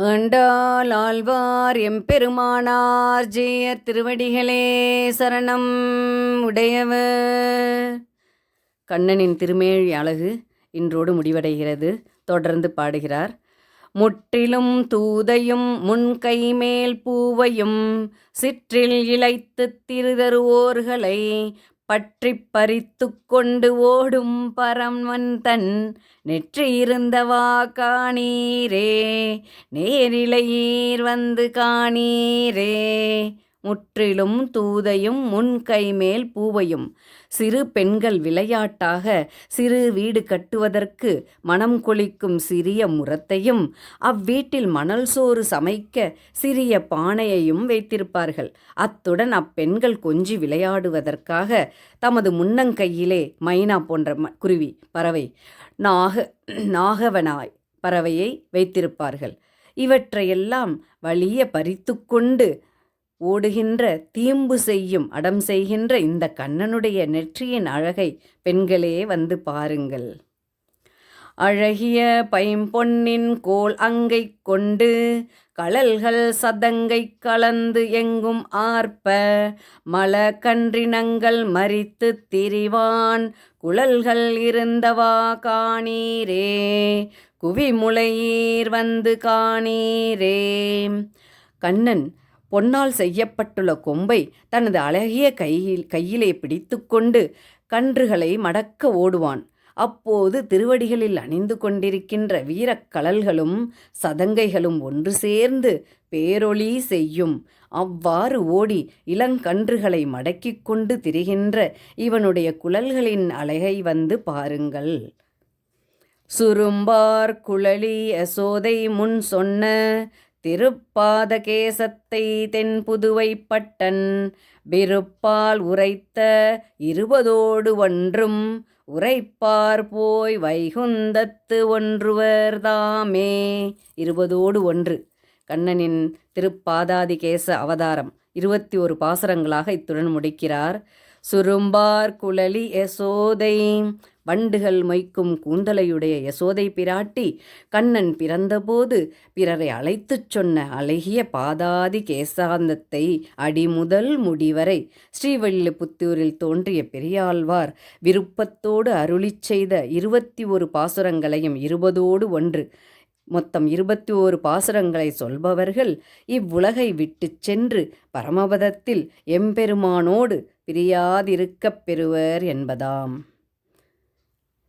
ஆண்டாள் ஆழ்வார் எம்பெருமானார் ஜெய திருவடிகளே சரணம் உடையவர். கண்ணனின் திருமேழி அழகு இன்றோடு முடிவடைகிறது. தொடர்ந்து பாடுகிறார். முற்றிலும் தூதையும் முன்கை மேல் பூவையும் சிற்றில் இழைத்து திருதருவோர்களை பற்றி பறித்து கொண்டு ஓடும் பரமன் தன் நெற்றியிருந்தவா காணீரே நேரிலையீர் வந்து காணீரே. முற்றிலும் தூதையும் முன் கைமேல் பூவையும். சிறு பெண்கள் விளையாட்டாக சிறு வீடு கட்டுவதற்கு மனம் கொளிக்கும் சிறிய முரத்தையும் அவ்வீட்டில் மணல் சோறு சமைக்க சிறிய பானையையும் வைத்திருப்பார்கள். அத்துடன் அப்பெண்கள் கொஞ்சி விளையாடுவதற்காக தமது முன்னங்கையிலே மைனா போன்ற ம- குருவி பறவை நாக நாகவனாய் பறவையை வைத்திருப்பார்கள். இவற்றையெல்லாம் வலிய பறித்து கொண்டு ஓடுகின்ற தீம்பு செய்யும் அடம் செய்கின்ற இந்த கண்ணனுடைய நெற்றியின் அழகை பெண்களே வந்து பாருங்கள். அழகிய பைம்பொன்னின் கோல் அங்கை கொண்டு கழல்கள் சதங்கை கலந்து எங்கும் ஆர்ப்ப மல கன்றினங்கள் மறித்து திரிவான் குழல்கள் இருந்தவா காணீரே? குவிமுளையீர் வந்து காணீரே? கண்ணன் பொன்னால் செய்யப்பட்டுள்ள கொம்பை தனது அழகிய கையில் கையிலே பிடித்துக்கொண்டு கன்றுகளை மடக்க ஓடுவான். அப்போது திருவடிகளில் அணிந்து கொண்டிருக்கின்ற வீரக்கழல்களும் சதங்கைகளும் ஒன்று சேர்ந்து பேரொளி செய்யும். அவ்வாறு ஓடி இளங்கன்றுகளை மடக்கிக் கொண்டு திரிகின்ற இவனுடைய குழல்களின் அழகை வந்து பாருங்கள். சுரும்பார் குழலி யசோதை முன் சொன்ன திருப்பாதகேசத்தை தென் புதுவை பட்டன் விருப்பால் உரைத்த இருபதோடு ஒன்றும் உரைப்பார் போய் வைகுந்தத்து ஒன்றுவர் தாமே. இருபதோடு ஒன்று கண்ணனின் திருப்பாதாதிகேச அவதாரம். இருபத்தி ஒரு பாசரங்களாக இத்துடன் முடிக்கிறார். சுரும்பார் குழலி யசோதை வண்டுகள் மொய்க்கும் கூந்தலையுடைய யசோதை பிராட்டி கண்ணன் பிறந்தபோது பிறரை அழைத்துச் சொன்ன அழகிய பாதாதி கேசாந்தத்தை அடிமுதல் முடிவரை ஸ்ரீவல்லிபுத்தூரில் தோன்றிய பெரியாழ்வார் விருப்பத்தோடு அருளிச் செய்த இருபத்தி ஒரு பாசுரங்களையும் இருபதோடு ஒன்று. மொத்தம் இருபத்தி ஓரு பாசுரங்களை சொல்பவர்கள் இவ்வுலகை விட்டுச் சென்று பரமபதத்தில் எம்பெருமானோடு பிரியாதிருக்கப் பெறுவர் என்பதாம்.